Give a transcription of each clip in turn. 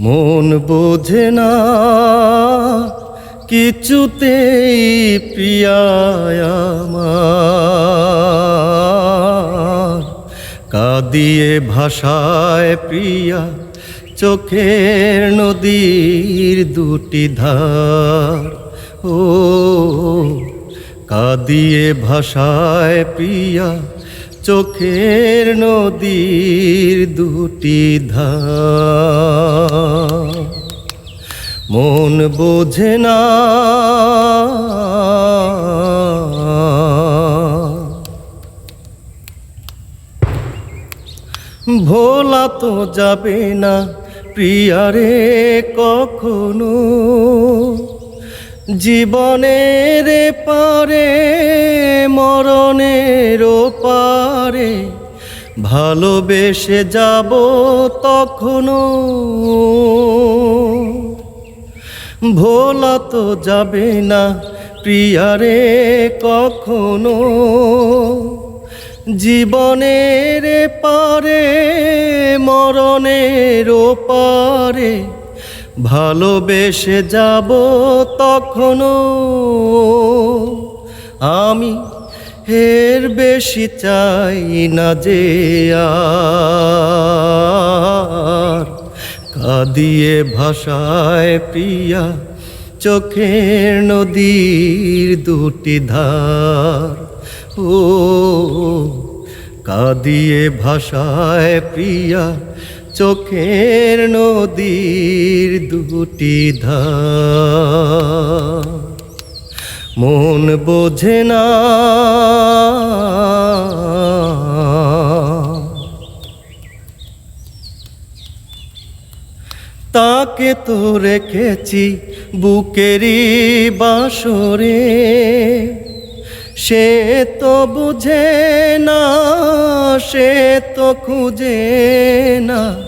মন বোঝে না কিছুতেই প্রিয়ায় আমার। কাঁদিয়ে ভাষায় প্রিয়া, চোখের নদীর দুটি ধার। ও, কাঁদিয়ে ভাষায় প্রিয়া চোখের নদীর দুটি ধার। মন বোঝে না। ভোলা তো যাবে না প্রিয়ারে কখনো। জীবনের পারে, মরণের পারে, ভালোবেসে যাব তখনও। ভোলা তো যাবে না প্রিয়ারে কখনো। জীবনের পারে, মরণের পারে ভালোবেসে যাব তখনও আমি এর বেশি চাই না যে কাঁদিয়ে ভাষায় প্রিয়া, চোখের নদীর দুটি ধার। ও, কাঁদিয়ে ভাষায় প্রিয়া চোখের নদীর দুটি ধার। মন বোঝে না। তাকে তো রেখেছি বুকেরই বাসরে সে তো বুঝে না, সে তো খুঁজে না।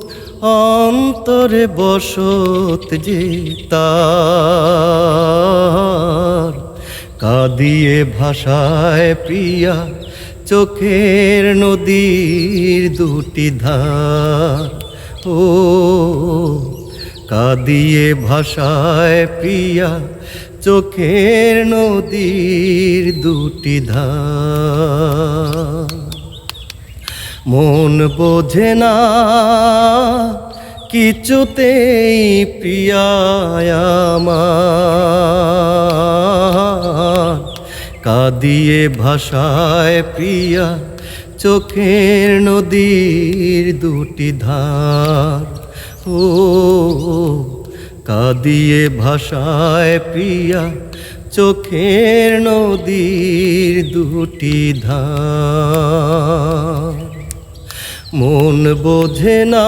অন্তরে বসত যে তার। কাঁদিয়ে ভাষায় প্রিয়া, চোখের নদীর দুটি ধার। ও, কাঁদিয়ে ভাষায় প্রিয়া, চোখের নদীর দুটি ধার। মন বোঝে না কিছুতেই প্রিয়ায় আমার। কাঁদিয়ে ভাষায় প্রিয়া, চোখের নদীর দুটি ধার। ও, কাঁদিয়ে ভাষায় প্রিয়া, চোখের নদীর দুটি ধার। মন বোঝে না।